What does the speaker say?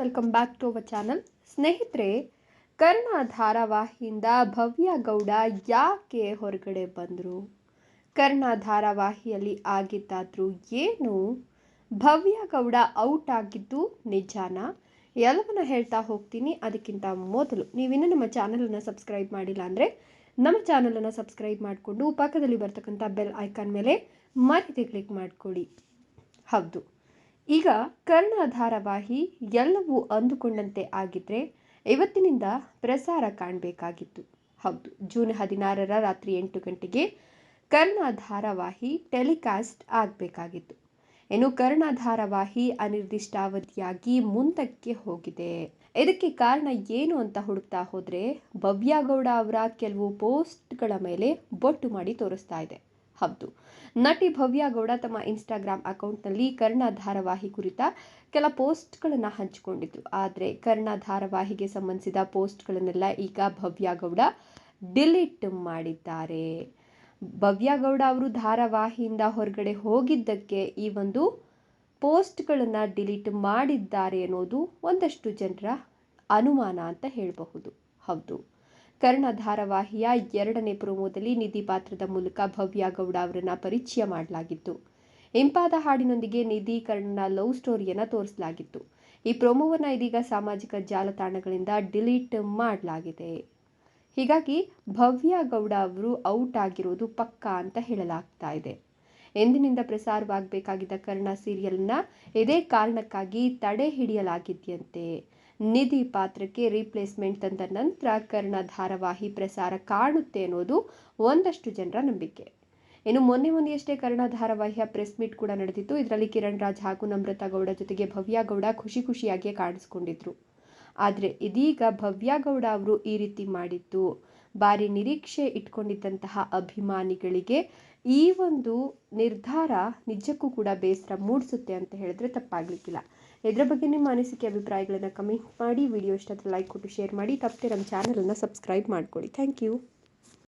Welcome back to our channel ಸ್ನೇಹಿತರೆ, ಕರ್ಣ ಧಾರಾವಾಹಿಯಿಂದ ಭವ್ಯ ಗೌಡ ಯಾಕೆ ಹೊರಗಡೆ ಬಂದರು? ಕರ್ಣ ಧಾರಾವಾಹಿಯಲ್ಲಿ ಆಗಿದ್ದಾದರೂ ಏನು? ಭವ್ಯ ಗೌಡ ಔಟ್ ಆಗಿದ್ದು ನಿಜಾನ? ಎಲ್ಲವನ್ನ ಹೇಳ್ತಾ ಹೋಗ್ತೀನಿ ಅದಕ್ಕಿಂತ ಮೊದಲು. ನೀವಿನ್ನೂ ನಮ್ಮ ಚಾನಲನ್ನು ಸಬ್ಸ್ಕ್ರೈಬ್ ಮಾಡಿಲ್ಲ ಅಂದರೆ ನಮ್ಮ ಚಾನಲನ್ನು ಸಬ್ಸ್ಕ್ರೈಬ್ ಮಾಡಿಕೊಂಡು ಪಕ್ಕದಲ್ಲಿ ಬರ್ತಕ್ಕಂಥ ಬೆಲ್ ಐಕಾನ್ ಮೇಲೆ ಮರಿದೆ ಕ್ಲಿಕ್ ಮಾಡಿಕೊಡಿ. ಹೌದು. ಈಗ ಕರ್ಣ ಧಾರಾವಾಹಿ ಎಲ್ಲವೂ ಅಂದುಕೊಂಡಂತೆ ಆಗಿದ್ರೆ ಇವತ್ತಿನಿಂದ ಪ್ರಸಾರ ಕಾಣಬೇಕಾಗಿತ್ತು. ಹೌದು, ಜೂನ್ ಹದಿನಾರರ ರಾತ್ರಿ ಎಂಟು ಗಂಟೆಗೆ ಕರ್ಣ ಧಾರಾವಾಹಿ ಟೆಲಿಕಾಸ್ಟ್ ಆಗಬೇಕಾಗಿತ್ತು. ಏನು ಕರ್ಣ ಧಾರಾವಾಹಿ ಅನಿರ್ದಿಷ್ಟಾವಧಿಯಾಗಿ ಮುಂದಕ್ಕೆ ಹೋಗಿದೆ. ಇದಕ್ಕೆ ಕಾರಣ ಏನು ಅಂತ ಹುಡುಕ್ತಾ ಹೋದರೆ ಭವ್ಯಗೌಡ ಅವರ ಕೆಲವು ಪೋಸ್ಟ್ಗಳ ಮೇಲೆ ಬೊಟ್ಟು ಮಾಡಿ ತೋರಿಸ್ತಾ ಇದೆ. ಹೌದು ನಟಿ ಭವ್ಯ ಗೌಡ ತಮ್ಮ ಇನ್ಸ್ಟಾಗ್ರಾಮ್ ಅಕೌಂಟ್ನಲ್ಲಿ ಕರ್ಣ ಧಾರಾವಾಹಿ ಕುರಿತ ಕೆಲ ಪೋಸ್ಟ್ಗಳನ್ನು ಹಂಚಿಕೊಂಡಿದ್ರು. ಆದರೆ ಕರ್ಣ ಧಾರಾವಾಹಿಗೆ ಸಂಬಂಧಿಸಿದ ಪೋಸ್ಟ್ಗಳನ್ನೆಲ್ಲ ಈಗ ಭವ್ಯ ಗೌಡ ಡಿಲೀಟ್ ಮಾಡಿದ್ದಾರೆ. ಭವ್ಯ ಗೌಡ ಅವರು ಧಾರಾವಾಹಿಯಿಂದ ಹೊರಗಡೆ ಹೋಗಿದ್ದಕ್ಕೆ ಈ ಒಂದು ಪೋಸ್ಟ್ಗಳನ್ನು ಡಿಲೀಟ್ ಮಾಡಿದ್ದಾರೆ ಅನ್ನೋದು ಒಂದಷ್ಟು ಜನರ ಅನುಮಾನ ಅಂತ ಹೇಳಬಹುದು. ಹೌದು. ಕರ್ಣ ಧಾರಾವಾಹಿಯ ಎರಡನೇ ಪ್ರೋಮೋದಲ್ಲಿ ನಿಧಿ ಪಾತ್ರದ ಮೂಲಕ ಭವ್ಯ ಗೌಡ ಅವರನ್ನ ಪರಿಚಯ ಮಾಡಲಾಗಿತ್ತು. ಇಂಪಾದ ಹಾಡಿನೊಂದಿಗೆ ನಿಧಿ ಕರ್ಣನ ಲವ್ ಸ್ಟೋರಿಯನ್ನು ತೋರಿಸಲಾಗಿತ್ತು. ಈ ಪ್ರೋಮೋವನ್ನು ಇದೀಗ ಸಾಮಾಜಿಕ ಜಾಲತಾಣಗಳಿಂದ ಡಿಲೀಟ್ ಮಾಡಲಾಗಿದೆ. ಹೀಗಾಗಿ ಭವ್ಯ ಗೌಡ ಅವರು ಔಟ್ ಆಗಿರೋದು ಪಕ್ಕಾ ಅಂತ ಹೇಳಲಾಗ್ತಾ ಇದೆ. ಎಂದಿನಿಂದ ಪ್ರಸಾರವಾಗಬೇಕಾಗಿದ್ದ ಕರ್ಣ ಸೀರಿಯಲ್ನ ಇದೇ ಕಾರಣಕ್ಕಾಗಿ ತಡೆ ಹಿಡಿಯಲಾಗಿದೆಯಂತೆ. ನಿಧಿ ಪಾತ್ರಕ್ಕೆ ರೀಪ್ಲೇಸ್ಮೆಂಟ್ ತಂದ ನಂತರ ಕರ್ಣ ಧಾರಾವಾಹಿ ಪ್ರಸಾರ ಕಾಣುತ್ತೆ ಅನ್ನೋದು ಒಂದಷ್ಟು ಜನರ ನಂಬಿಕೆ. ಇನ್ನು ಮೊನ್ನೆ ಮೊನ್ನೆಯಷ್ಟೇ ಕರ್ಣ ಧಾರಾವಾಹಿಯ ಪ್ರೆಸ್ ಮೀಟ್ ಕೂಡ ನಡೆದಿತ್ತು. ಇದರಲ್ಲಿ ಕಿರಣ್ ರಾಜ್ ಹಾಗೂ ನಮ್ರತಾ ಗೌಡ ಜೊತೆಗೆ ಭವ್ಯ ಗೌಡ ಖುಷಿ ಖುಷಿಯಾಗಿ ಕಾಣಿಸ್ಕೊಂಡಿದ್ರು. ಆದರೆ ಇದೀಗ ಭವ್ಯ ಗೌಡ ಅವರು ಈ ರೀತಿ ಮಾಡಿದ್ದು ಭಾರಿ ನಿರೀಕ್ಷೆ ಇಟ್ಕೊಂಡಿದ್ದಂತಹ ಅಭಿಮಾನಿಗಳಿಗೆ ಈ ಒಂದು ನಿರ್ಧಾರ ನಿಜಕ್ಕೂ ಕೂಡ ಬೇಸರ ಮೂಡಿಸುತ್ತೆ ಅಂತ ಹೇಳಿದ್ರೆ ತಪ್ಪಾಗಲಿಕ್ಕಿಲ್ಲ. ಇದರ ಬಗ್ಗೆ ನಿಮ್ಮ ಅನಿಸಿಕೆ, ಅಭಿಪ್ರಾಯಗಳನ್ನು ಕಮೆಂಟ್ ಮಾಡಿ ವಿಡಿಯೋ ಇಷ್ಟ ಲೈಕ್ ಕೊಟ್ಟು ಶೇರ್ ಮಾಡಿ. ತಪ್ಪದೆ ನಮ್ಮ ಚಾನಲನ್ನು ಸಬ್ಸ್ಕ್ರೈಬ್ ಮಾಡ್ಕೊಳ್ಳಿ. Thank you